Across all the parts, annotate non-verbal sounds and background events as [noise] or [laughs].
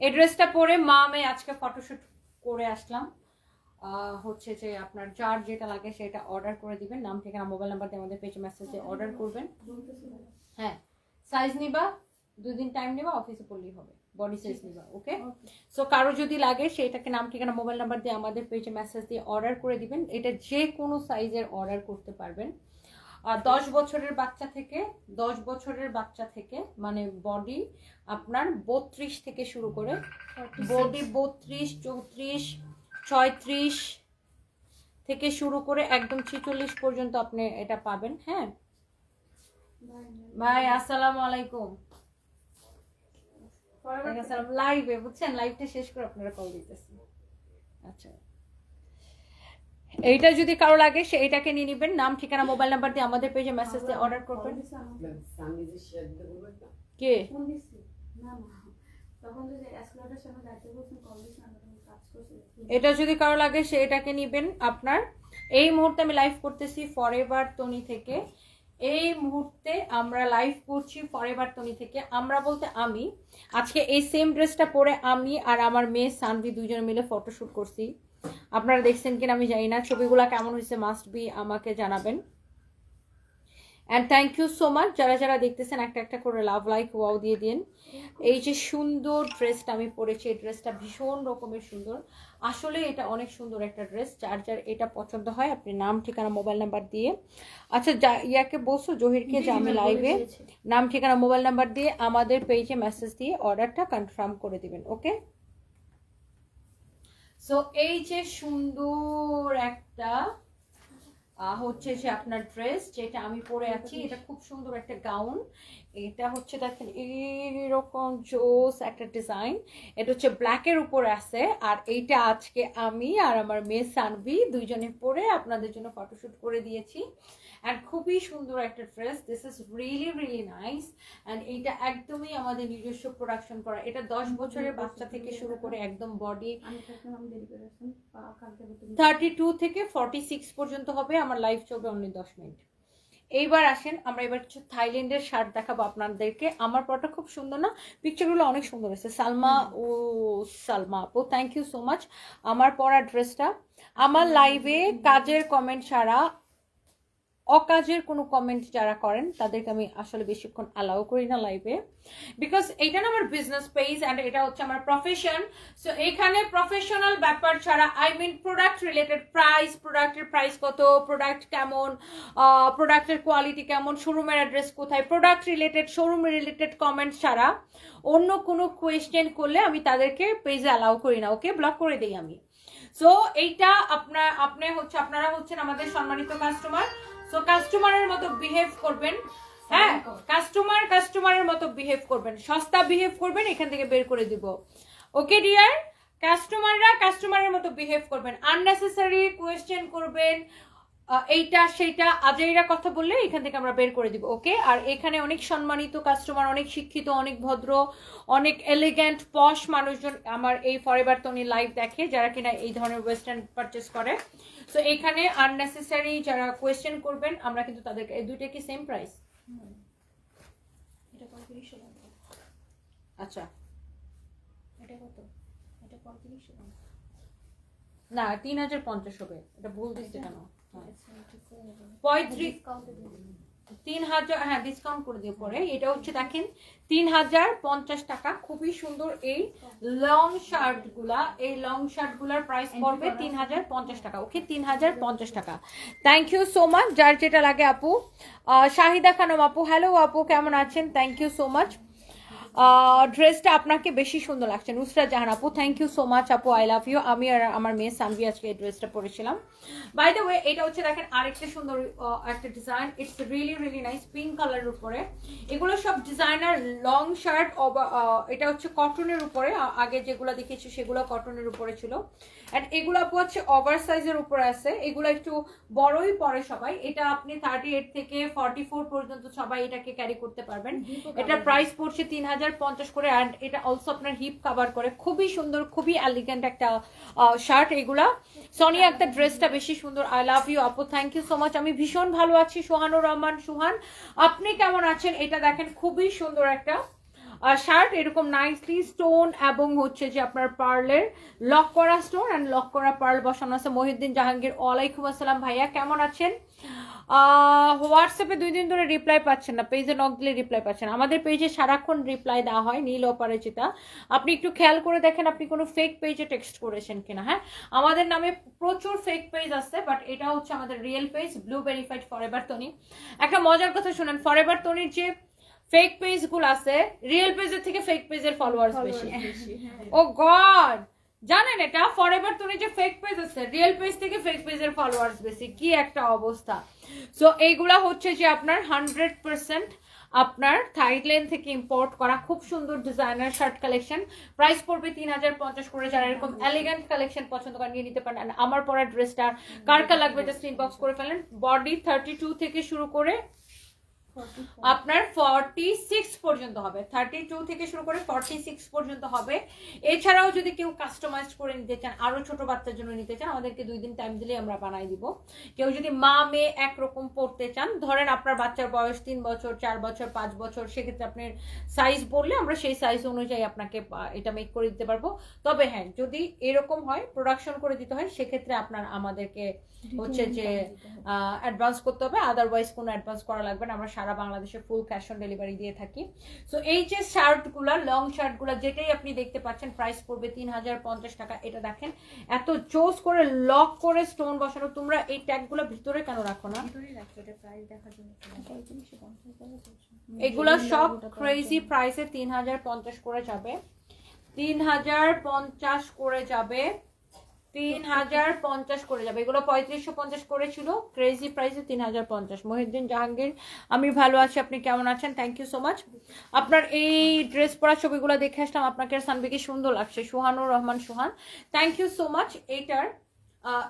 এই ড্রেসটা পরে মা, আমি আজকে ফটোশ্যুট করে আসলাম। হচ্ছে যে আপনার যার যেটা লাগে সেটা অর্ডার করে দিবেন। নাম, ঠিকানা মোবাইল নাম্বার দিয়ে আমাদের পেজে মেসেজ অর্ডার করবেন। হ্যাঁ সাইজ নিবা দুই দিন টাইম নেবা অফিসে পড়লেই হবে। বডি সাইজ নিবা ওকে সো কারও যদি লাগে, সেটাকে নাম, ঠিকানা মোবাইল নাম্বার দিয়ে আমাদের পেজে মেসেজ দিয়ে অর্ডার করে দিবেন। এটা যে কোনো সাইজের অর্ডার করতে পারবেন। দশ বছরের বাচ্চা থেকে দশ বছরের বাচ্চা থেকে মানে বডি আপনার বত্রিশ থেকে শুরু করে বডি বত্রিশ চৌত্রিশ ছয়ত্রিশ থেকে শুরু করে একদম ছিচল্লিশ পর্যন্ত আপনি এটা পাবেন হ্যাঁ? ভাই আসসালামু আলাইকুম। লাইভে বুঝছেন? লাইভটা শেষ করে আপনারা কল দিতেছি। আচ্ছা। এইটা যদি কারও লাগে, সে এটাকে নিয়ে নেবেন। নাম, ঠিকানা, মোবাইল নাম্বার দিয়ে আমাদের পেজে মেসেজ দিয়ে অর্ডার করবেন। কে? এটা যদি কারও লাগে, সে এটাকে নিবেন আপনার। এই মুহূর্তে আমি লাইভ করতেছি ফরএভার তনি থেকে। এই মুহূর্তে আমরা লাইভ করছি ফরএভার তনি থেকে। আমরা বলতে আমি। আজকে এই সেম ড্রেসটা পরে আমি আর আমার মেয়ে সানভি দুইজনে মিলে ফটোশ্যুট করছি। আপনারা দেখছেন কিনা আমি জানি না। ছবিগুলো কেমন হয়েছে মাস্ট বি আমাকে জানাবেন। And thank you so much যারা যারা দেখতেছেন একটা একটা করে লাভ লাইক ওয়াও দিয়ে দিন। এই যে সুন্দর ড্রেসটা আমি পরেছি এই ড্রেসটা ভীষণ রকমের সুন্দর। আসলে এটা অনেক সুন্দর একটা ড্রেস যার যার এটা পছন্দ হয় আপনি নাম ঠিকানা মোবাইল নাম্বার দিয়ে। আচ্ছা যা ইয়াকে বলছো জহিরকে যে আমি লাইভে নাম ঠিকানা মোবাইল নাম্বার দিয়ে আমাদের পেজে মেসেজ দিয়ে অর্ডারটা কনফার্ম করে দিবেন ওকে সো এই যে সুন্দর একটা হচ্ছে যে আপনার ড্রেস যেটা আমি পরে আছি, এটা খুব সুন্দর একটা গাউন এটা হচ্ছে দেখেন, এইরকম জোস একটা ডিজাইন এটা হচ্ছে ব্ল্যাকের উপর আছে, আর এইটা আজকে আমি আর আমার মেয়ে সানভি দুইজনে পরে আপনাদের জন্য ফটোশ্যুট করে দিয়েছি। অ্যান্ড খুবই সুন্দর একটা dress this is really really nice and এইটা একদমই আমাদের নিজস্ব প্রোডাকশন করা। এটা দশ বছরের বাচ্চা থেকে শুরু করে একদম বডি থার্টি টু থেকে ফর্টি সিক্স পর্যন্ত হবে। আমার লাইভ চলবে অনলি দশ মিনিট এইবার আসেন আমরা এবার কিছু থাইল্যান্ডের শার্ট দেখাবো আপনাদেরকে। আমার পরটা খুব সুন্দর না। পিকচারগুলো অনেক সুন্দর হয়েছে। সালমা ও সালমা আপু থ্যাংক ইউ সো মাচ আমার পরা ড্রেসটা আমার লাইভে কাজের কমেন্ট ছাড়া অকাজের কোনো কমেন্ট যারা করেন, তাদেরকে আমি আসলে বেশিক্ষণ অ্যালাউ করি না লাইভে বিকজ এইটা না আমার বিজনেস পেজ অ্যান্ড এটা হচ্ছে আমার প্রফেশন সো এখানে প্রফেশনাল ব্যাপার ছাড়া I mean product related price প্রোডাক্টের প্রাইস কত প্রোডাক্ট কেমন প্রোডাক্টের কোয়ালিটি কেমন শোরুমের অ্যাড্রেস কোথায় product related showroom related comment ছাড়া অন্য কোনো কোয়েশ্চেন করলে আমি তাদেরকে পেজে অ্যালাউ করি না ওকে ব্লক করে দিই আমি। সো এইটা আপনার আপনি হচ্ছে, আপনারা হচ্ছেন আমাদের সম্মানিত কাস্টমার সো কাস্টমারের মতো বিহেভ করবেন। হ্যাঁ? কাস্টমার কাস্টমারের মতো বিহেভ করবেন। সস্তা বিহেভ করবেন, এখান থেকে বের করে দিব। ওকে ডিয়ার কাস্টমাররা কাস্টমারের মতো বিহেভ করবেন। আননেসেসারি কোয়েশ্চেন করবেন। এইটা সেইটা আজাইরা কথা বললে এখান থেকে আমরা বের করে দিব ওকে আর এখানে অনেক সম্মানিত কাস্টমার অনেক শিক্ষিত অনেক ভদ্র অনেক এলিগ্যান্ট পশ মানুষজন আমার এই ফরেভার তনি লাইভ দেখে যারা কিনা এই ধরনের ওয়েস্টার্ন পারচেস করে। সো এখানে আননেসেসারি যারা কোয়েশ্চেন করবেন আমরা কিন্তু তাদেরকে এই দুইটা কি সেম প্রাইস আচ্ছা। এটা না তিন হাজার পঞ্চাশ হবে। এটা ভুল দিচ্ছে কেন। পঁয়ত্রিশ তিন হাজার হ্যাঁ ডিসকাউন্ট করে দিয়ে পরে। এটা হচ্ছে দেখেন তিন হাজার পঞ্চাশ টাকা। খুবই সুন্দর এই লং শার্টগুলা। এই লং শার্টগুলার প্রাইস পড়বে তিন হাজার পঞ্চাশ টাকা। ওকে তিন হাজার পঞ্চাশ টাকা। থ্যাংক ইউ সো মাচ যার যেটা লাগে আপু। শাহিদা খানম আপু হ্যালো আপু কেমন আছেন? থ্যাংক ইউ সো মাচ ড্রেসটা আপনাকে বেশি সুন্দর লাগছে। নুসরা জাহান আপু থ্যাংক ইউ সো মাচ আপু আই লাভ ইউ আমি আর আমার মেয়ে সানভি আজকে এই ড্রেসটা পরেছিলাম। বাই দ্য ওয়ে এটা হচ্ছে দেখেন আরেকটা সুন্দর একটা design it's really really nice pink কালারের উপরে। এগুলো সব ডিজাইনার লং শার্ট এটা হচ্ছে কটনের উপরে। আগে যেগুলো দেখেছি সেগুলো কটনের উপরে ছিল। অ্যান্ড এগুলো আপু হচ্ছে ওভার সাইজের উপরে আছে। এগুলো একটু বড়ই পরে সবাই। এটা আপনি থার্টি এইট থেকে ফর্টি ফোর পর্যন্ত সবাই এটাকে ক্যারি করতে পারবেন। এটা প্রাইস পড়ছে তিন হাজার পঞ্চাশ করে অ্যান্ড এটা অলসো আপনার হিপ কাভার করে। খুবই সুন্দর খুবই এলিগেন্ট একটা শার্ট এগুলা। সোনিয়া একটা ড্রেসটা বেশি সুন্দর। আই লাভ ইউ আপু। থ্যাংক ইউ সো মাচ আমি ভীষণ ভালো আছি সোহানুর রহমান সুহান। আপনি কেমন আছেন? এটা দেখেন খুবই সুন্দর একটা শার্ট এরকম নাইসলি স্টোন এবং হচ্ছে যে আপনার পার্লের লক করা স্টোন অ্যান্ড লক করা পার্ল বসানো আছে। মহিউদ্দিন জাহাঙ্গীর, ওয়ালাইকুম আসসালাম ভাইয়া, কেমন আছেন? হোয়াটসঅ্যাপে দুই দিন ধরে রিপ্লাই পাচ্ছেন না পেজে নক দিলে রিপ্লাই পাচ্ছেন আমাদের পেজে সারাক্ষণ রিপ্লাই দেওয়া হয়, নীল অপরাজিতা আপনি একটু খেয়াল করে দেখেন, আপনি কোনো ফেক পেজে টেক্সট করেছেন কিনা হ্যাঁ? আমাদের নামে প্রচুর ফেক পেজ আছে বাট এটা হচ্ছে আমাদের real page blue verified forever Tony একটা মজার কথা শুনেন ফর এভার তনির যে ফেক পেজগুলো আছে রিয়েল পেজের থেকে ফেক পেজের ফলোয়ার্স বেশি। [laughs] ও গড জানেন এটা? ফর এভার তুমি যে ফেক পেজ আছে রিয়েল পেজ থেকে ফেক পেজের ফলোয়ার্স বেশি। কি একটা অবস্থা। সো এইগুলা হচ্ছে যে আপনার হান্ড্রেড পার্সেন্ট আপনার থাইল্যান্ড থেকে ইম্পোর্ট করা খুব সুন্দর ডিজাইনার শার্ট কালেকশন প্রাইস পড়বে তিন হাজার পঞ্চাশ করে। যারা এরকম এলিগেন্ট কালেকশন পছন্দ করে নিয়ে নিতে পারেন। আমার পরা ড্রেসটা কার কার লাগবে জাস্ট ইনবক্স করে ফেলেন? বডি থার্টি টু থেকে শুরু করে আপনার ফর্টি সিক্স পর্যন্ত হবে। থার্টি টু থেকে শুরু করে ফর্টি সিক্স পর্যন্ত হবে। এছাড়াও যদি কেউ কাস্টমাইজ করে নিতে চান আরও ছোট বাচ্চার জন্য নিতে চান আমাদেরকে দুই দিন টাইম দিলে আমরা বানাই দিব। কেউ যদি মা মেয়ে একরকম পড়তে চান ধরেন আপনার বাচ্চার বয়স তিন বছর চার বছর পাঁচ বছর সেক্ষেত্রে আপনার সাইজ বললে আমরা সেই সাইজ অনুযায়ী আপনাকে এটা মেক করে দিতে পারব। তবে হ্যাঁ যদি এরকম হয় প্রোডাকশন করে দিতে হয় সেক্ষেত্রে আপনার আমাদেরকে হচ্ছে যে অ্যাডভান্স করতে হবে। আদারওয়াইজ কোনো অ্যাডভান্স করা লাগবে না। আমরা সারা বাংলাদেশে ফুল ক্যাশ অন ডেলিভারি দিয়ে থাকি। সো এই যে শার্টগুলো লং শার্টগুলো যেটাই আপনি দেখতে পাচ্ছেন প্রাইস পড়বে তিন হাজার পঞ্চাশ টাকা। এটা দেখেন এত চোজ করে লক করে স্টোন বসানো। তোমরা এই ট্যাগগুলো ভিতরে কেন রাখো না? এগুলো সব ক্রেজি প্রাইসে তিন হাজার পঞ্চাশ করে যাবে। তিন হাজার পঞ্চাশ করে যাবে। তিন হাজার পঞ্চাশ করে যাবে। এগুলো পঁয়ত্রিশশো পঞ্চাশ করেছিল। ক্রেজি প্রাইসে তিন হাজার পঞ্চাশ। মহিউদ্দিন জাহাঙ্গীর আমি ভালো আছি আপনি কেমন আছেন? থ্যাংক ইউ সো মাচ আপনার এই ড্রেস পরা ছবিগুলো দেখে আসলাম আপনাকে সানবিকে সুন্দর লাগছে। সুহানুর রহমান সুহান। থ্যাংক ইউ সো মাচ এইটার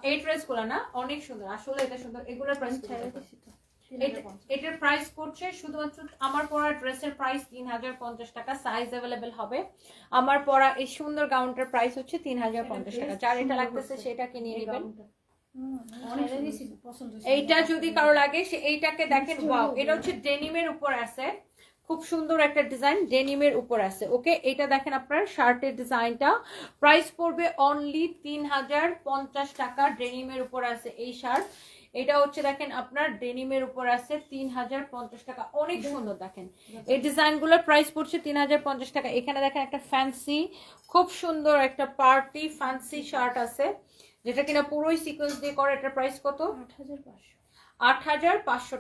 এই ড্রেসগুলো না অনেক সুন্দর। আসলে এটা সুন্দর। এগুলোর প্রাইস এটার প্রাইস করছে শুধুমাত্র আমার পরা ড্রেসের প্রাইস তিন হাজার পঞ্চাশ টাকা সাইজ অ্যাভেলেবেল হবে। আমার পরা এই সুন্দর গাউনটার প্রাইস হচ্ছে তিন হাজার পঞ্চাশ টাকা। যার এটা লাগতেছে সেটা কিনে নেবেন। এইটা যদি কারও লাগে সে এইটাকে দেখেন ওয়াও এটা হচ্ছে ডেনিমের উপর আছে। খুব সুন্দর একটা ডিজাইন ডেনিমের উপর আছে। ওকে এটা দেখেন আপনার শার্টের ডিজাইনটা প্রাইস পড়বে অনলি তিন হাজার পঞ্চাশ টাকা ডেনিমের উপর আছে এই শার্ট এটা হচ্ছে দেখেন আপনার ডেনিমের উপর আছে তিন হাজার পঞ্চাশ টাকা। অনেক সুন্দর দেখেন। এই ডিজাইনগুলোর প্রাইস পড়ছে তিন হাজার পঞ্চাশ টাকা। এখানে দেখেন একটা ফ্যান্সি খুব সুন্দর একটা পার্টি ফ্যান্সি শার্ট আছে যেটা কিনা পুরোই সিকোয়েন্স দিয়ে করে এটার প্রাইস কত? আট হাজার পাঁচশো।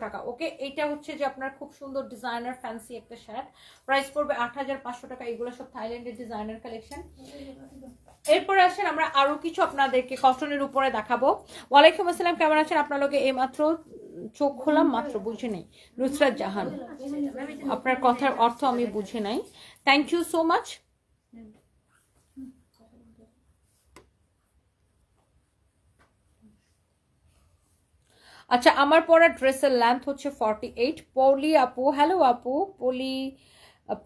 টাকা। ওকে এটা হচ্ছে যে আপনার খুব সুন্দর ডিজাইনার ফ্যান্সি একটা শার্ট প্রাইস পড়বে আট হাজার পাঁচশো টাকা। এগুলো সব থাইল্যান্ডের ডিজাইনার কালেকশন এরপরে আসেন আমরা আরও কিছু আপনাদেরকে কটনের উপরে দেখাবো। ওয়ালাইকুম আসসালাম, কেমন আছেন? আপনার এই মাত্র চোখ খোলাম, মাত্র বুঝে নেই। নুসরাত জাহান, আপনার কথার অর্থ আমি বুঝে নাই। থ্যাংক ইউ সো মাচ আচ্ছা আমার পরা ড্রেসের লেন্থ হচ্ছে ফর্টি এইট পলি আপু হ্যালো আপু, পলি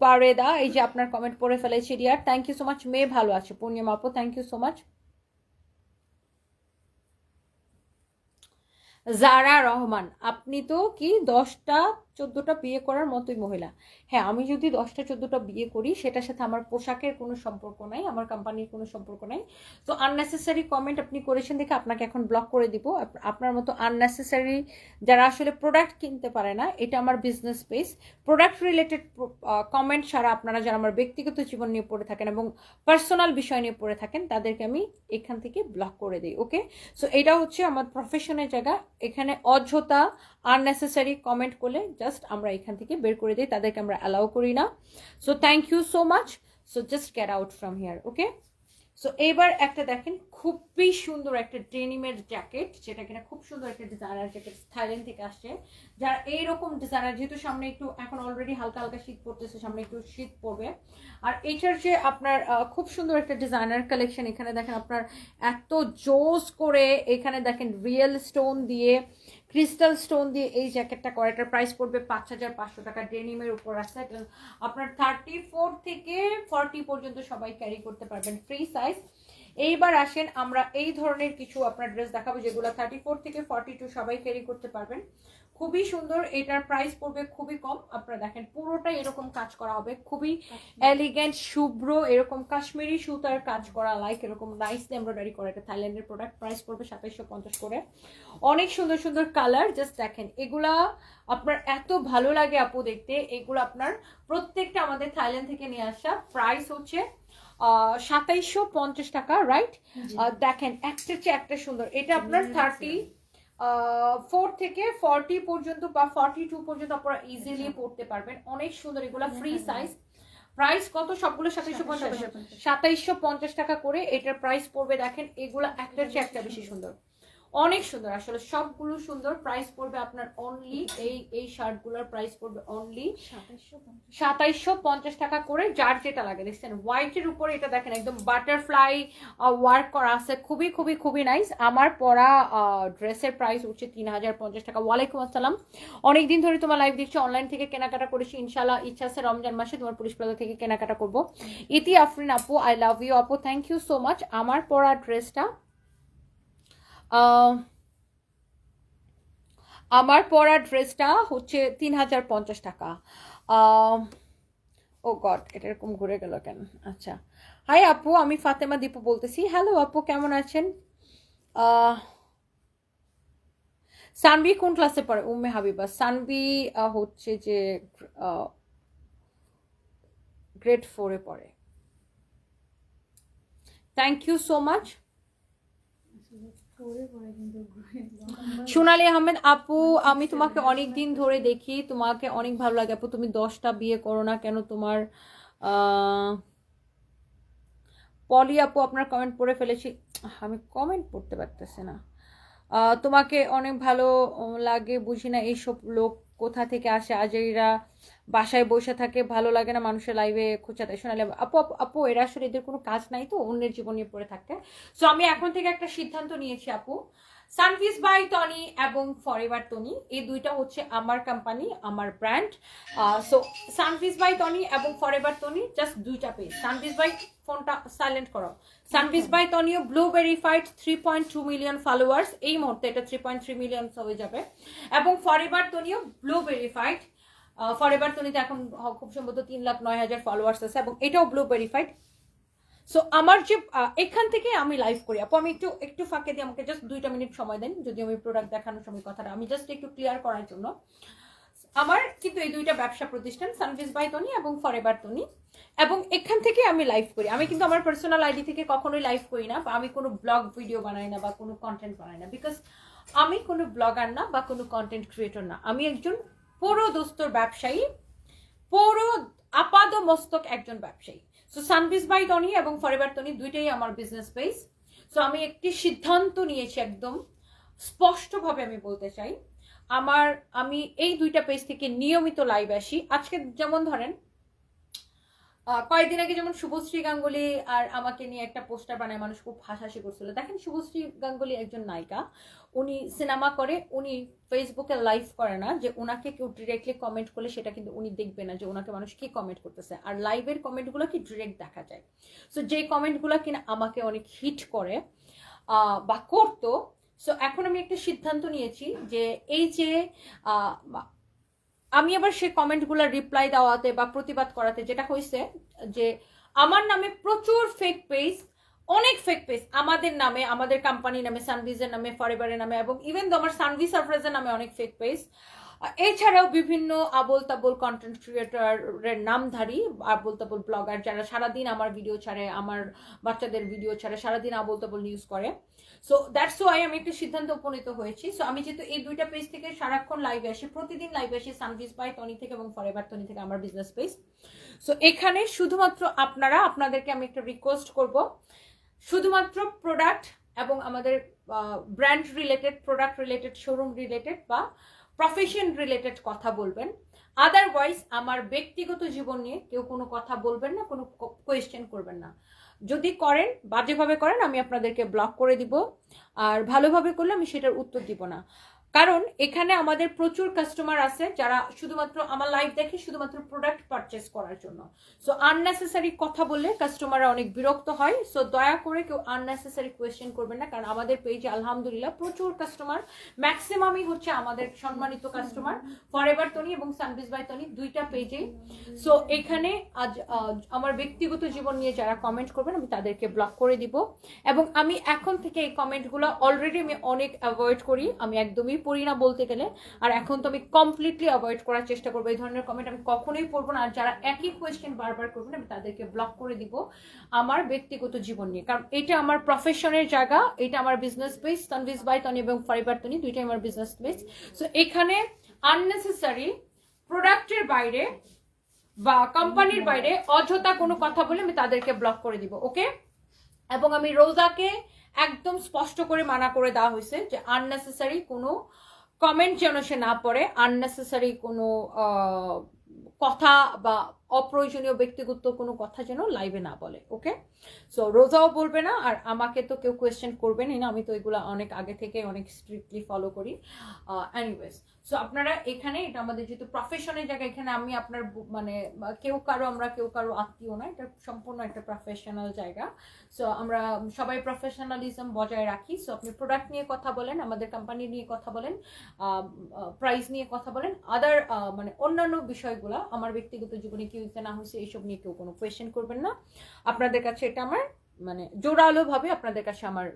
পারেদা, এই যে আপনার কমেন্ট পড়ে ফেলেছি রিয়ার। থ্যাংক ইউ সো মাচ মেয়ে ভালো আছে, পূর্ণিমা আপু thank you so much Zara Rahman, আপনি তো কি দশটা চোদ্দটা বিয়ে করার মতোই মহিলা। হ্যাঁ আমি যদি দশটা চোদ্দোটা বিয়ে করি, সেটার সাথে আমার পোশাকের কোনো সম্পর্ক নাই, আমার কোম্পানির কোনো সম্পর্ক নাই। তো আননেসেসারি কমেন্ট আপনি করেছেন দেখে আপনাকে এখন ব্লক করে দিব। আপনার মতো আননেসেসারি যারা আসলে প্রোডাক্ট কিনতে পারে না, এটা আমার business page product related comment ছাড়া আপনারা যারা আমার ব্যক্তিগত জীবন নিয়ে পড়ে থাকেন এবং পার্সোনাল বিষয় নিয়ে পড়ে থাকেন, তাদেরকে আমি এখান থেকে ব্লক করে দিই ওকে সো এটা হচ্ছে আমার প্রফেশনের জায়গা। এখানে অযথা আননেসেসারি কমেন্ট করলে জাস্ট আমরা এখান থেকে বের করে দিই, তাদেরকে আমরা অ্যালাউ করি না। So thank you so much so just get out from here okay so এবার একটা দেখেন, খুবই সুন্দর একটা ডেনিমের জ্যাকেট যেটা কিনা খুব সুন্দর একটা ডিজাইনার জ্যাকেট থাইল্যান্ড থেকে আসছে। যারা এইরকম ডিজাইনার যেহেতু সামনে একটু, এখন অলরেডি হালকা হালকা শীত পড়তেছে, সামনে একটু শীত পড়বে। আর এটার যে আপনার খুব সুন্দর একটা ডিজাইনার কালেকশন এখানে দেখেন আপনার এত জোস করে এখানে দেখেন রিয়েল স্টোন দিয়ে ক্রিস্টাল স্টোন দিয়ে এই জ্যাকেটটা করে এটার প্রাইস পড়বে পাঁচ হাজার পাঁচশো টাকা। ডেনিমের উপর আছে আপনার থার্টি ফোর থেকে ফর্টি পর্যন্ত সবাই ক্যারি করতে পারবেন ফ্রি সাইজ এইবার আসেন আমরা এই ধরনের কিছু আপনার ড্রেস দেখাবো যেগুলো থার্টি ফোর থেকে ফর্টি টু সবাই ক্যারি করতে পারবেন। খুবই সুন্দর এটার প্রাইস পড়বে খুবই কম। আপনারা দেখেন পুরোটা এরকম কাজ করা হবে। খুবই এলিগেন্ট শুভ্র এরকম কাশ্মীরি সুতার কাজ করা লাইক এরকম নাইস এমব্রয়ডারি করা এটা থাইল্যান্ডের প্রোডাক্ট প্রাইস পড়বে সাতাইশশো পঞ্চাশ করে। অনেক সুন্দর সুন্দর কালার জাস্ট দেখেন এগুলা আপনার এত ভালো লাগে আপু দেখতে এগুলো আপনার প্রত্যেকটা আমাদের থাইল্যান্ড থেকে নিয়ে আসা প্রাইস হচ্ছে সাতাইশশো পঞ্চাশ টাকা রাইট দেখেন একটা চেয়ে একটা সুন্দর এটা আপনার থার্টি ফোর থেকে ফর্টি পর্যন্ত বা ফর্টি টু পর্যন্ত আপনারা ইজিলি পড়তে পারবেন। অনেক সুন্দর এগুলো ফ্রি সাইজ প্রাইস কত? সবগুলো সাতাইশশো পঞ্চাশ। সাতাইশশো পঞ্চাশ। টাকা করে এটার প্রাইস পড়বে দেখেন এগুলো একটার চেয়ে একটা বেশি সুন্দর। অনেক সুন্দর। আসলে সবগুলো সুন্দর। প্রাইস পড়বে আপনার অনলি এই এই শার্টগুলোর প্রাইস পড়বে অনলি সাতাইশশো পঞ্চাশ টাকা করে যার যেটা লাগে। দেখছেন হোয়াইটের উপরে এটা দেখেন, একদম বাটারফ্লাই ওয়ার্ক করা আছে। খুবই খুবই খুবই নাইস আমার পরা ড্রেসের প্রাইস উঠছে তিন হাজার পঞ্চাশ টাকা। ওয়ালাইকুম আসসালাম। অনেকদিন ধরে তোমার লাইভ দেখছি অনলাইন থেকে কেনাকাটা করেছি। ইনশাল্লাহ ইচ্ছা আছে রমজান মাসে তোমার পুলিশ প্লাজা থেকে কেনাকাটা করব। ইতি আফরিন আপু আই লাভ ইউ আপু থ্যাংক ইউ সো মাচ আমার পরা ড্রেসটা আমার পরা ড্রেসটা হচ্ছে তিন হাজার পঞ্চাশ টাকা। ও গড এটা এরকম ঘুরে গেল কেন? আচ্ছা। হাই আপু আমি ফাতেমা দীপু বলতেছি। হ্যালো আপু কেমন আছেন? সানভি কোন ক্লাসে পড়ে? উম্মে হাবিবা। আহ, হচ্ছে যে গ্রেড ফোরে পড়ে। Thank you so much Sonali Ahmed, আপু, আমি তোমাকে অনেক দিন ধরে দেখি, তোমাকে অনেক ভালো লাগে। আপু, তুমি দশটা বিয়ে করো না কেন? তোমার পলি আপু, আপনার কমেন্ট পড়ে ফেলেছি। আমি কমেন্ট পড়তে পারতেছি না। তোমাকে অনেক ভালো লাগে, বুঝি না এইসব লোক কোথা থেকে আসে? আজেরা বাসায় বসে থাকে, ভালো লাগে না মানুষের লাইভে খোঁচাতে। শোনালে, আপু আপু আপু, এরা আসলে এদের কোনো কাজ নাই তো, অন্যের জীবন নিয়ে পড়ে থাকতে? সো আমি এখন থেকে একটা সিদ্ধান্ত নিয়েছি, আপু। সানফিস বাই টনি এবং ফরএভার টনি। এই দুইটা হচ্ছে আমার কোম্পানি আমার brand so Sanvees by Tony এবং ফরএভার টনি জাস্ট দুইটা পেজ সানফিস বাই ফোনটা সাইলেন্ট করো। Sanvees by Tonio blue verified three point two million followers এই মুহূর্তে এটা থ্রি পয়েন্ট থ্রি মিলিয়ন হয়ে যাবে। এবং ফরএভার টনিও ব্লু ভেরিফাইড ফরএভার টনিতে এখন খুব সম্ভবত তিন লাখ নয় হাজার ফলোয়ার্স আছে এবং এটাও ব্লু ভেরিফাইড সো আমার যে এখান থেকে আমি লাইভ করি। আপু, আমি একটু একটু ফাঁকে দিয়ে আমাকে জাস্ট দুইটা মিনিট সময় দেন, যদি আমি প্রোডাক্ট দেখানোর সময় কথাটা আমি জাস্ট একটু ক্লিয়ার করার জন্য। আমার কিন্তু এই দুইটা ব্যবসা প্রতিষ্ঠান সানভিস বাই তনি এবং ফরএভার তনি এবং এখান থেকে আমি লাইভ করি। আমি কিন্তু আমার পার্সোনাল আইডি থেকে কখনোই লাইভ করি না, বা আমি কোনো ব্লগ ভিডিও বানাই না, বা কোনো কন্টেন্ট বানাই না। বিকজ আমি কোনো ব্লগার না, বা কোনো কন্টেন্ট ক্রিয়েটর না। আমি একজন পুরো দোস্তর ব্যবসায়ী পুরো আপাদ মস্তক একজন ব্যবসায়ী। সো সানভিস বাই টনি এবং ফরএভার টনি দুইটাই আমার বিজনেস পেজ সো আমি একটি সিদ্ধান্ত নিয়েছি একদম স্পষ্টভাবে আমি বলতে চাই। আমার, আমি এই দুইটা পেজ থেকে নিয়মিত লাইভ আসি। আজকে যেমন ধরেন কয়েকদিন আগে যেমন শুভশ্রী গাঙ্গুলি আর আমাকে নিয়ে একটা পোস্টার বানায় মানুষ খুব হাসাহাসি করছিল। দেখেন শুভশ্রী গাঙ্গুলি একজন নায়িকা। উনি সিনেমা করে, উনি ফেসবুকে লাইভ করে না যে ওনাকে কেউ ডিরেক্টলি কমেন্ট করলে সেটা কিন্তু উনি দেখবে না যে ওনাকে মানুষ কি কমেন্ট করতেছে। আর লাইভের কমেন্টগুলো কি ডিরেক্ট দেখা যায়। সো যে কমেন্টগুলো কিনা আমাকে অনেক হিট করে বা করতো। সো এখন আমি একটা সিদ্ধান্ত নিয়েছি যে এই যে আমি আবার সেই কমেন্টগুলো রিপ্লাই দেওয়াতে বা প্রতিবাদ করাতে যেটা হয়েছে যে আমার নামে প্রচুর ফেক পেজ অনেক ফেক পেজ আমাদের নামে, আমাদের কোম্পানির নামে সানভিজের নামে ফরেভারের নামে এবং ইভেন দো আমার সানভি সারপ্রাইজের নামে অনেক ফেক পেজ এছাড়াও বিভিন্ন আবোল তাবোল কন্টেন্ট ক্রিয়েটরের নামধারী আবোল তাবোল ব্লগার যারা সারাদিন আমার ভিডিও ছাড়ে, আমার বাচ্চাদের ভিডিও ছাড়ে, সারাদিন আবোল তাবোল নিউজ করে। সো দ্যাটস ওয়াই আমি একটা সিদ্ধান্ত উপনীত হয়েছি। সো আমি যেহেতু এই দুইটা পেজ থেকে সারাক্ষণ লাইভে আসি, প্রতিদিন লাইভে আসি সানভিস বাই টনি থেকে এবং ফরএভার টনি থেকে আমার বিজনেস পেজ সো এখানে শুধুমাত্র আপনারা, আপনাদেরকে আমি একটা রিকোয়েস্ট করব। শুধুমাত্র প্রোডাক্ট এবং আমাদের brand related product related showroom related বা প্রফেশন রিলেটেড কথা বলবেন। আদারওয়াইজ আমার ব্যক্তিগত জীবন নিয়ে কেউ কোনো কথা বলবেন না, কোনো কোয়েশ্চেন করবেন না। যদি করেন, বাজেভাবে করেন, আমি আপনাদেরকে ব্লক করে দিব। আর ভালোভাবে করলে আমি সেটার উত্তর দিব না। কারণ এখানে আমাদের প্রচুর কাস্টমার আছে যারা শুধুমাত্র আমার লাইভ দেখে শুধুমাত্র প্রোডাক্ট পারচেস করার জন্য। সো আননেসেসারি কথা বললে কাস্টমাররা অনেক বিরক্ত হয়। সো দয়া করে কেউ আননেসেসারি কোয়েশ্চেন করবেন না, কারণ আমাদের পেজে আলহামদুলিল্লাহ প্রচুর কাস্টমার ম্যাক্সিমামই হচ্ছে আমাদের সম্মানিত কাস্টমার ফরএভার তনি এবং সানবিজ বাই তনি দুইটা পেজেই সো এখানে আজ আমার ব্যক্তিগত জীবন নিয়ে যারা কমেন্ট করবেন, আমি তাদেরকে ব্লক করে দিব। এবং আমি এখন থেকে এই কমেন্টগুলো অলরেডি আমি অনেক অ্যাভয়েড করি। আমি একদমই পড়ি না বলতে গেলে। আর এখন তো আমি কমপ্লিটলি অ্যাভয়েড করার চেষ্টা করব। এই ধরনের কমেন্ট আমি কখনোই পড়ব না। আর যারা একই কোয়েশ্চেন বারবার করবেন, আমি তাদেরকে ব্লক করে দিব আমার ব্যক্তিগত জীবন নিয়ে। কারণ এটা আমার প্রফেশনের জায়গা, এটা আমার বিজনেস বেস তনভিজ বাই তনি এবং ফাইবার তনি দুইটাই আমার বিজনেস বেস সো এখানে আননেসেসারি প্রোডাক্টের বাইরে বা কোম্পানির বাইরে অযথা কোনো কথা বলে আমি তাদেরকে ব্লক করে দিব ওকে এবং আমি রোজাকে একদম স্পষ্ট করে মানা করে দেওয়া হয়েছে যে আননেসেসারি কোনো কমেন্ট যেন সে না পড়ে আননেসেসারি কোনো কথা বা অপ্রয়োজনীয় ব্যক্তিগত কোনো কথা যেন লাইভে না বলে ওকে সো রোজাও বলবে না, আর আমাকে তো কেউ কোয়েশ্চেন করবেনই না, আমি তো এগুলো অনেক আগে থেকে অনেক স্ট্রিক্টলি ফলো করি। এনিওয়েজ সো আপনারা এখানে, এটা আমাদের যেহেতু প্রফেশনের জায়গা, এখানে আমি আপনার মানে কেউ কারও, আমরা কেউ কারও আত্মীয় না, এটা সম্পূর্ণ একটা প্রফেশনাল জায়গা। সো আমরা সবাই প্রফেশনালিজম বজায় রাখি। সো আপনি প্রোডাক্ট নিয়ে কথা বলেন, আমাদের কোম্পানি নিয়ে কথা বলেন প্রাইস নিয়ে কথা বলেন আদার মানে অন্যান্য বিষয়গুলো, আমার ব্যক্তিগত জীবনে কি হয়েছে না হয়েছে এইসব নিয়ে কেউ কোনো কোয়েশ্চেন করবেন না। আপনাদের কাছে এটা আমার মানে জোরালোভাবে আপনাদের কাছে আমার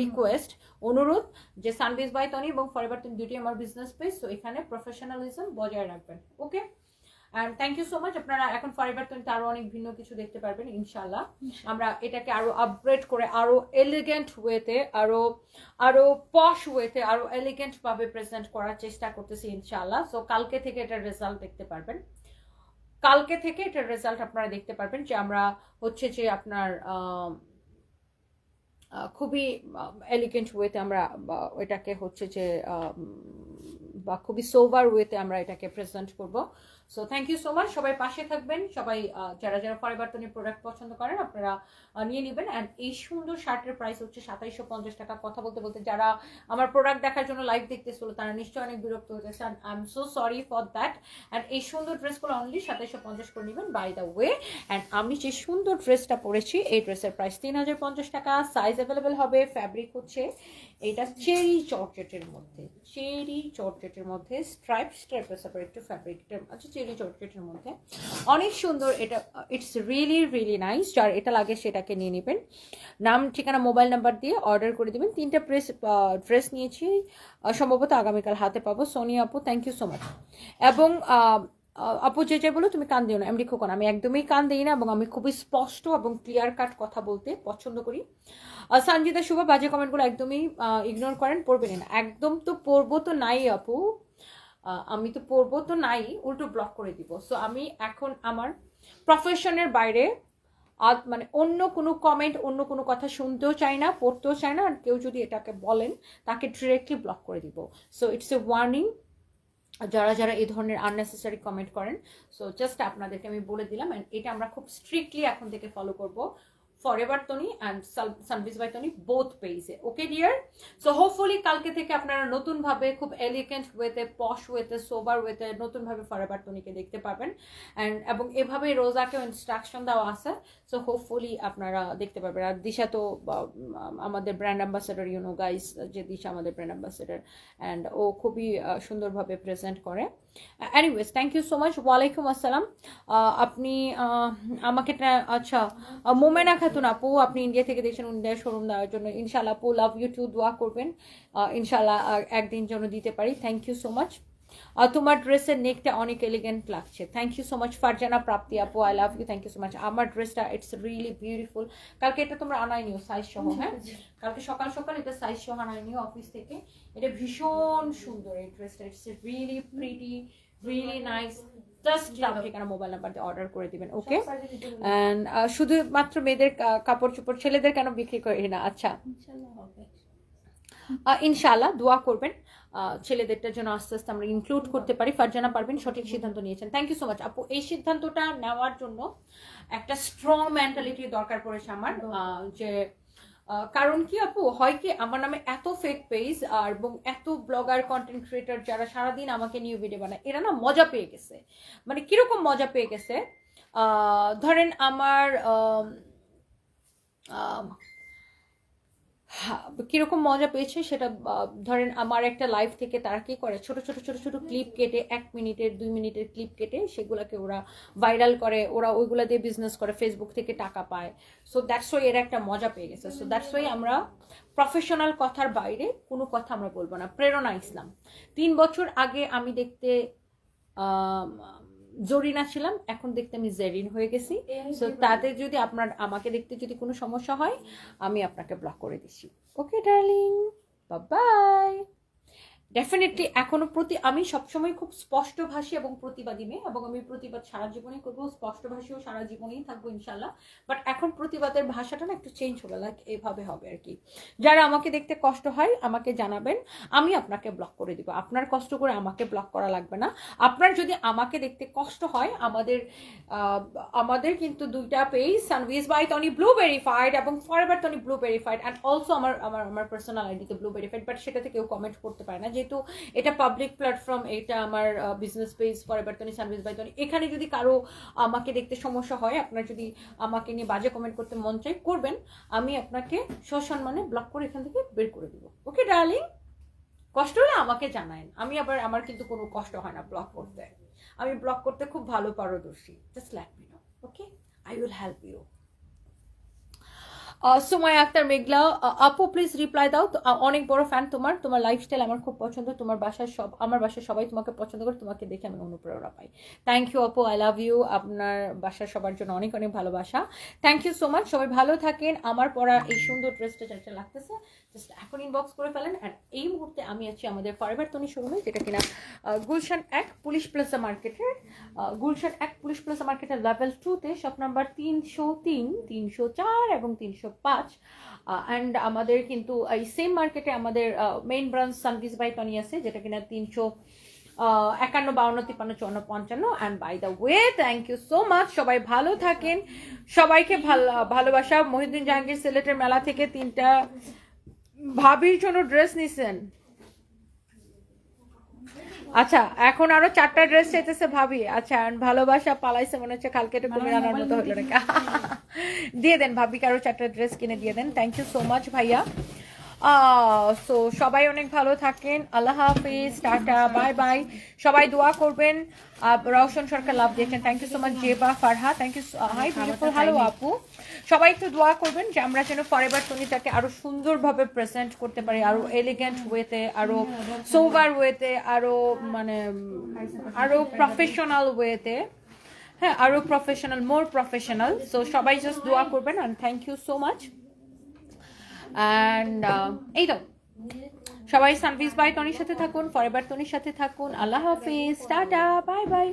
রিকোয়েস্ট অনুরোধ যে সানবিজ বাই তনি এবং ফরএভার তুমি দুটি আমার বিজনেস পেজ তো এখানে প্রফেশনালিজম বজায় রাখবেন okay and thank you so much আপনারা এখন ফরএভার তনিতে আরও অনেক ভিন্ন কিছু দেখতে পারবেন ইনশাল্লাহ আমরা এটাকে আরও আপগ্রেড করে আরও এলিগেন্ট ওয়েতে আরও আরও পশ ওয়েতে আরও এলিগেন্ট ভাবে প্রেজেন্ট করার চেষ্টা করতেছি ইনশাল্লাহ সো কালকে থেকে এটার রেজাল্ট দেখতে পারবেন। কালকে থেকে এটার রেজাল্ট আপনারা দেখতে পারবেন যে আমরা হচ্ছে যে আপনার খুবই এলিগেন্ট ওয়েতে আমরা এটাকে হচ্ছে যে বা খুবই সোভার ওয়েতে আমরা এটাকে প্রেজেন্ট করব। So thank you so much সবাই পাশে থাকবেন। সবাই যারা যারা পরিবর্তনের প্রোডাক্ট পছন্দ করেন, আপনারা নিয়ে নেবেন। অ্যান্ড এই সুন্দর শার্টের প্রাইস হচ্ছে সাতাইশশো পঞ্চাশ টাকা। কথা বলতে বলতে যারা আমার প্রোডাক্ট দেখার জন্য লাইভ দেখতেছিল, তারা নিশ্চয়ই অনেক বিরক্ত হতেছে I am so sorry for that and এই সুন্দর ড্রেসগুলো অনলি সাতাইশশো পঞ্চাশ করে নেবেন বাই দ্য ওয়ে অ্যান্ড আমি যে সুন্দর ড্রেসটা পরেছি, এই ড্রেসের প্রাইস তিন হাজার পঞ্চাশ টাকা। সাইজ অ্যাভেলেবেল হবে ফ্যাব্রিক হচ্ছে এটা চেরি চর্চেটের মধ্যে, চেরি চর্চেটের মধ্যে স্ট্রাইপ স্ট্রাইপের সাপোর একটু ফ্যাব্রিকটা আচ্ছা চেরি চর্চেটের মধ্যে। অনেক সুন্দর এটা ইটস রিয়েলি রিয়েলি নাইস যার এটা লাগে সেটাকে নিয়ে নেবেন। নাম, ঠিকানা মোবাইল নাম্বার দিয়ে অর্ডার করে দেবেন। তিনটা প্রেস ড্রেস নিয়েছি সম্ভবত আগামীকাল হাতে পাবো। সোনিয়া আপু থ্যাংক ইউ সো মাচ এবং আপু যে যে বলো, তুমি কান দিও না এমনি খোকন। আমি একদমই কান দিই না, এবং আমি খুবই স্পষ্ট এবং ক্লিয়ার কাট কথা বলতে পছন্দ করি। সঞ্জিতা শুভ, বাজে কমেন্টগুলো একদমই ইগনোর করেন পড়বেন না। একদম তো পড়ব তো নাই, আপু। আমি তো পড়ব তো নাই, উল্টো ব্লক করে দিব। সো আমি এখন আমার প্রফেশনের বাইরে মানে অন্য কোনো কমেন্ট অন্য কোনো কথা শুনতেও চাই না, পড়তেও চাই না, আর কেউ যদি এটাকে বলেন, তাকে ডিরেক্টলি ব্লক করে দিব। সো ইটস এ ওয়ার্নিং যারা যারা এই ধরনের আননেসেসারি কমেন্ট করেন সো জাস্ট আপনাদেরকে আমি বলে দিলাম এটা আমরা খুব স্ট্রিক্টলি এখন থেকে ফলো করব। Forever Tony and Sanvees by Tony both পেজে ওকে ডিয়ার সো হোপফুলি কালকে থেকে আপনারা নতুনভাবে খুব এলিগেন্ট ওয়েতে পশ ওয়েতে সোবার ওয়েতে নতুনভাবে ফরএভার তনিকে দেখতে পাবেন অ্যান্ড এবং এভাবে রোজাকেও ইনস্ট্রাকশন দেওয়া আছে। সো হোপফুলি আপনারা দেখতে পাবেন আর দিশা তো আমাদের ব্র্যান্ড অ্যাম্বাসেডার ইউনো গাইস যে দিশা আমাদের ব্র্যান্ড অ্যাম্বাসেডার অ্যান্ড ও খুবই সুন্দরভাবে প্রেজেন্ট করে। Anyways thank you so much ওয়ালাইকুম আসসালাম আপনি আমাকে আচ্ছা মোমেনা খাতুন আপু আপনি ইন্ডিয়া থেকে দেখছেন ইন্ডিয়ার শোরুম দেওয়ার জন্য ইনশাল্লাহ আপু লাভ ইউ টু দোয়া করবেন ইনশাল্লাহ একদিন জন্য দিতে পারি থ্যাংক ইউ সো মাচ তোমার ড্রেসের নেকটা অনেক এলিগেন্ট লাগছে। Thank you so much Farzana Prapti আপু I love you thank you so much আমার ড্রেসটা ইটস রিয়েলি বিউটিফুল কালকে এটা তোমরা আনাই নিও সাইজ সহ হ্যাঁ? কালকে সকাল সকাল এটা সাইজ সহ আনাই নিও অফিস থেকে। এটা ভীষণ সুন্দর এই ড্রেসটা it's really pretty really nice just ঠিকানা মোবাইল নাম্বার দিয়ে অর্ডার করে দিবেন ওকে অ্যান্ড শুধুমাত্র মেয়েদের কাপড় চোপড় ছেলেদের কেন বিক্রি করি না? আচ্ছা। আহ, ইনশাআল্লাহ দোয়া করবেন। ছেলেদেরটার জন্য আস্তে আস্তে আমরা ইনক্লুড করতে পারি। ফারজানা পারবেন সঠিক সিদ্ধান্ত নিয়েছেন। থ্যাংক ইউ সো মাচ আপু এই সিদ্ধান্তটা নেওয়ার জন্য একটা স্ট্রং মেন্টালিটির দরকার পড়েছে আমার। যে কারণ কি আপু হয় কি আমার নামে এত ফেক পেজ আর এবং এত ব্লগার কন্টেন্ট ক্রিয়েটার যারা সারাদিন আমাকে নিয়ে ভিডিও বানায় এরা না মজা পেয়ে গেছে। মানে কীরকম মজা পেয়ে গেছে? ধরেন আমার কীরকম মজা পেয়েছে সেটা ধরেন আমার একটা লাইভ থেকে তারা কি করে? ছোট ছোট ছোট ছোট ক্লিপ কেটে এক মিনিটের, দুই মিনিটের ক্লিপ কেটে সেগুলোকে ওরা ভাইরাল করে, ওরা ওইগুলো দিয়ে বিজনেস করে ফেসবুক থেকে টাকা পায়। সো দ্যাটস ওয়াই এর একটা মজা পেয়ে গেছে। সো দ্যাটস ওয়াই আমরা প্রফেশনাল কথার বাইরে কোনো কথা আমরা বলব না। প্রেরণা ইসলাম। তিন বছর আগে আমি দেখতে জরিনা ছিলাম এখন দেখতে আমি জেরিন হয়ে গেছি। সো তাতে যদি আপনার আমাকে দেখতে যদি কোনো সমস্যা হয় আমি আপনাকে ব্লক করে দিছি। ওকে ডার্লিং বাই ডেফিনেটলি এখনও প্রতি, আমি সবসময় খুব স্পষ্টভাষী এবং প্রতিবাদী মেয়ে, এবং আমি প্রতিবাদ সারা জীবনই করব স্পষ্টভাষীও সারা জীবনেই থাকব ইনশাল্লাহ বাট এখন প্রতিবাদের ভাষাটা না একটু চেঞ্জ হবে লাইক এইভাবে হবে আর কি। যারা আমাকে দেখতে কষ্ট হয়, আমাকে জানাবেন, আমি আপনাকে ব্লক করে দিব। আপনার কষ্ট করে আমাকে ব্লক করা লাগবে না। আপনার যদি আমাকে দেখতে কষ্ট হয়, আমাদের আমাদের কিন্তু দুইটা page Sanvees by Tony blue verified এবং forever Tony blue verified and also আমার আমার আমার পার্সোনাল আইডিতে ব্লু ভেরিফাইড বাট সেটাতে কেউ কমেন্ট করতে পারে না। যেহেতু এটা পাবলিক প্ল্যাটফর্ম এটা আমার business page forever Tony Sanvees by Tony এখানে যদি কারও আমাকে দেখতে সমস্যা হয়, আপনার যদি আমাকে নিয়ে বাজে কমেন্ট করতে মন চাই করবেন। আমি আপনাকে সসম্মানে ব্লক করে এখান থেকে বের করে দিব। ওকে ডার্লিং কষ্ট হলে আমাকে জানায়েন। আমি আবার, আমার কিন্তু কোনো কষ্ট হয় না ব্লক করতে। আমি ব্লক করতে খুব ভালো পারদর্শী। Just let me know okay I will help you সময় আক্তার মেঘলা আপু প্লিজ রিপ্লাই দাও। অনেক বড় ফ্যান তোমার। তোমার লাইফস্টাইল আমার খুব পছন্দ। তোমার বাসায় সব, আমার বাসায় সবাই তোমাকে পছন্দ করে। তোমাকে দেখে আমি অনুপ্রেরণা পাই। থ্যাংক ইউ আপু আই লাভ ইউ আপনার বাসার সবার জন্য অনেক অনেক ভালোবাসা। থ্যাংক ইউ সো মাচ সবাই ভালো থাকেন। আমার পরা এই সুন্দর ড্রেসটা যেটা লাগতেছে জাস্ট এখন ইনবক্স করে ফেলেন। আর এই মুহূর্তে আমি আছি আমাদের ফরএভার তনি শোরুমে যেটা কিনা গুলশান এক পুলিশ প্লাজা মার্কেটের গুলশান এক পুলিশ প্লাজা মার্কেটের লেভেল টুতে শপ নাম্বার তিনশো তিন, তিনশো চার এবং তিনশো পাঁচ অ্যান্ড আমাদের কিন্তু, এই সেম মার্কেটে আমাদের main branch Sanvees by Tony আছে, যেটা কিনা তিনশো একান্ন, বাউন্ন, তিপ্পান্ন, চুয়ান্ন, পঞ্চান্ন and by the way thank you so much সবাই ভালো থাকেন, সবাইকে ভালো, ভালোবাসা, মহিউদ্দিন জাহাঙ্গীর সিলেটের মেলা থেকে তিনটা ভাবির জন্য ড্রেস নিছেন। আচ্ছা এখন আরও চারটা ড্রেস চাইতেছে ভাবি। আচ্ছা ভালোবাসা পালাইছে মনে হচ্ছে কালকে এটা কুমির আনার মতো হলো নাকি? [laughs] দিয়ে দেন ভাবিকে আরও চারটা ড্রেস কিনে দিয়ে দেন। থ্যাংক ইউ সো মাচ ভাইয়া। সো সবাই অনেক ভালো থাকেন। আল্লাহ হাফিজ টাটা বাই বাই সবাই দোয়া করবেন। রওশন সরকার লাভ দিয়েছেন। Thank you so much Zeba Farha thank you hi beautiful hello আপু। সবাই একটু দোয়া করবেন যে আমরা যেন ফরএভার টনিটাকে আরও সুন্দরভাবে প্রেজেন্ট করতে পারি, আরও এলিগেন্ট ওয়েতে আরও সোভার ওয়েতে আরও মানে আরও প্রফেশনাল ওয়েতে হ্যাঁ আরও প্রফেশনাল মোর প্রফেশনাল সো সবাই জাস্ট দোয়া করবেন and thank you so much and এই তো। সবাই সানভিস বাই টনির সাথে থাকুন ফরএভার টনির সাথে থাকুন। আল্লাহ হাফিজ, টাটা বাই বাই